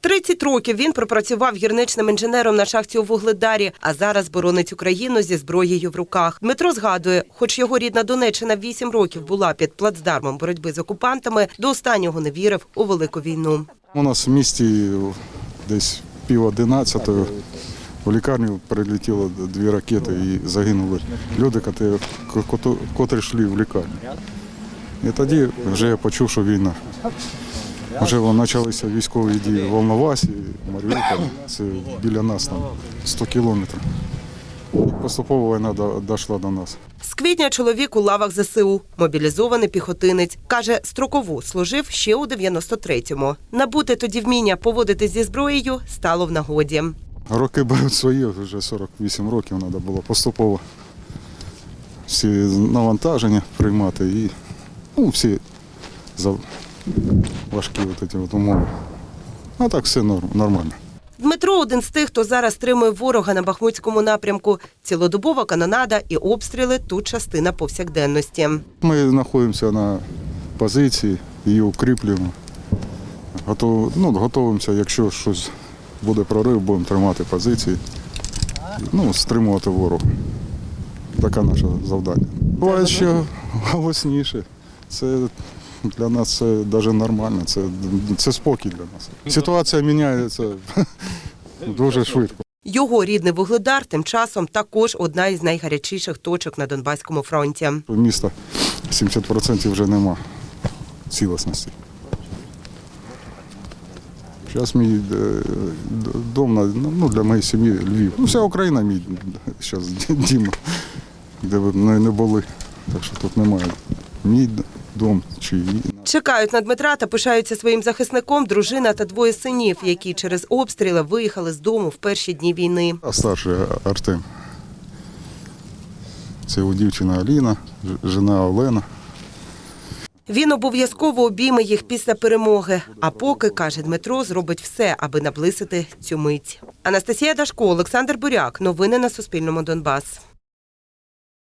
30 років він пропрацював гірничним інженером на шахті у Вугледарі, а зараз боронить Україну зі зброєю в руках. Дмитро згадує, хоч його рідна Донеччина 8 років була під плацдармом боротьби з окупантами, до останнього не вірив у велику війну. У нас в місті десь пів одинадцятої в лікарню прилетіло дві ракети і загинули люди, котрі, йшли в лікарню. І тоді вже я почув, що війна. Вже почалися військові дії в Волновасі, Маріуполь, це біля нас там 100 кілометрів. Поступово війна дійшла до нас. З квітня чоловік у лавах ЗСУ, мобілізований піхотинець. Каже, строкову служив ще у 93-му. Набути тоді вміння поводитись зі зброєю стало в нагоді. Роки беруть свої, вже 48 років треба було поступово всі навантаження приймати і ну, всі за важкі от ці от умови. А так все норм, нормально. Дмитро один з тих, хто зараз стримує ворога на Бахмутському напрямку. Цілодобова канонада і обстріли тут частина повсякденності. Ми знаходимося на позиції, її укріплюємо. Готов, ну, готуємося, якщо щось буде прорив, будемо тримати позиції. Ну, стримувати ворога. Таке наше завдання. Буває ще голосніше. Це для нас це навіть нормально, це, це спокій для нас. Ситуація міняється дуже швидко. Його рідний вугледар тим часом також одна із найгарячіших точок на Донбаському фронті. Міста 70% вже нема цілісності. Зараз мій е, дом ну, для моєї сім'ї Львів. Ну, вся Україна мій зараз дім, де ви не, не були. Так що тут немає мій дом чи. Чекають на Дмитра та пишаються своїм захисником дружина та двоє синів, які через обстріли виїхали з дому в перші дні війни. А старший Артем. Це його дівчина Аліна, жена Олена. Він обов'язково обійме їх після перемоги. А поки каже Дмитро, зробить все, аби наблизити цю мить. Анастасія Дашко, Олександр Буряк. Новини на Суспільному Донбас.